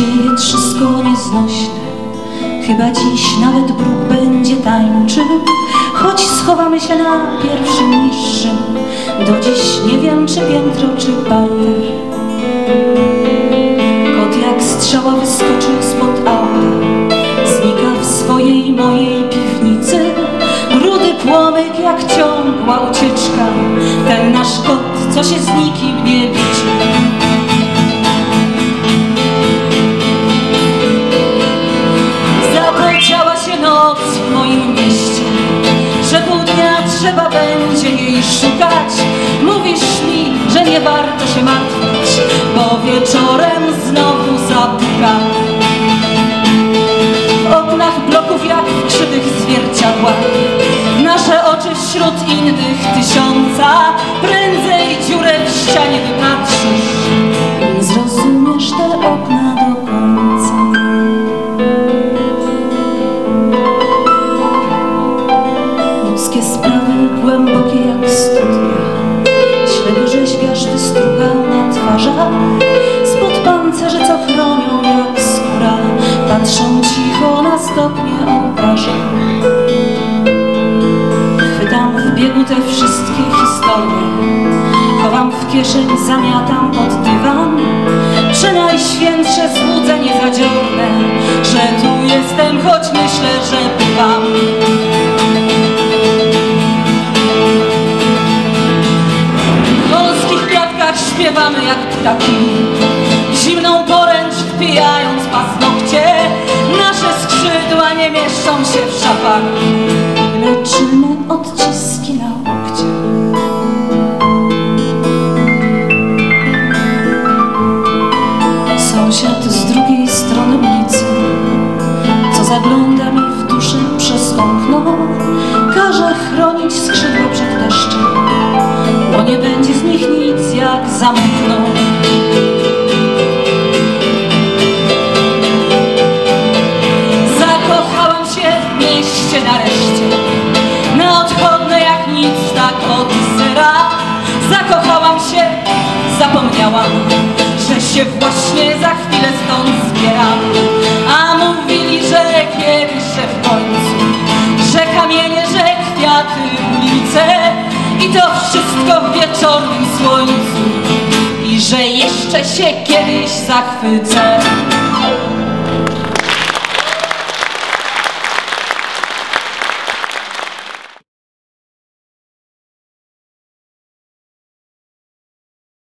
Wietrzysko nieznośne. Chyba dziś nawet bruk będzie tańczył. Choć schowamy się na pierwszym niższym Do dziś nie wiem czy piętro czy parter Kot jak strzała wyskoczył spod auta Znika w swojej mojej piwnicy. Rudy płomyk jak ciągła ucieczka Ten nasz kot, co się z nikim nie liczy trzeba będzie jej szukać. Mówisz mi, że nie warto się martwić Bo wieczorem znowu zapuka W oknach bloków jak w krzywych zwierciadłach. Nasze oczy wśród innych tysiąca. Prędzej dziurę w ścianie wypatrzysz. Zrozumiesz te okna do końca. Ludzkie sprawy głębokie jak studnia. Ślego rzeźbiarz wystrugał na twarzach. Spod pancerzy, co chronią jak skóra. Patrzą cicho na stopnie obrażeń. Chwytam w biegu te wszystkie historie. Chowam w kieszeń, zamiatam pod dywan. Czy najświętsze złudzenie zadziorne Że tu jestem, choć myślę, że bywam śpiewamy jak ptaki. Zimną poręcz wpijając paznokcie Nasze skrzydła nie mieszczą się w szafach. Leczymy odciski na łokciach Sąsiad z drugiej strony ulicy Co zagląda nic jak zamkną Zakochałam się w mieście nareszcie. Na odchodne jak nic tak od zera. Zakochałam się, zapomniałam Że się właśnie za chwilę stąd zbieram. A mówili, że kiedyś, że w końcu Że kamienie, że kwiaty, ulice I to wszystko w wieczornym słońcu. I że jeszcze się kiedyś zachwycę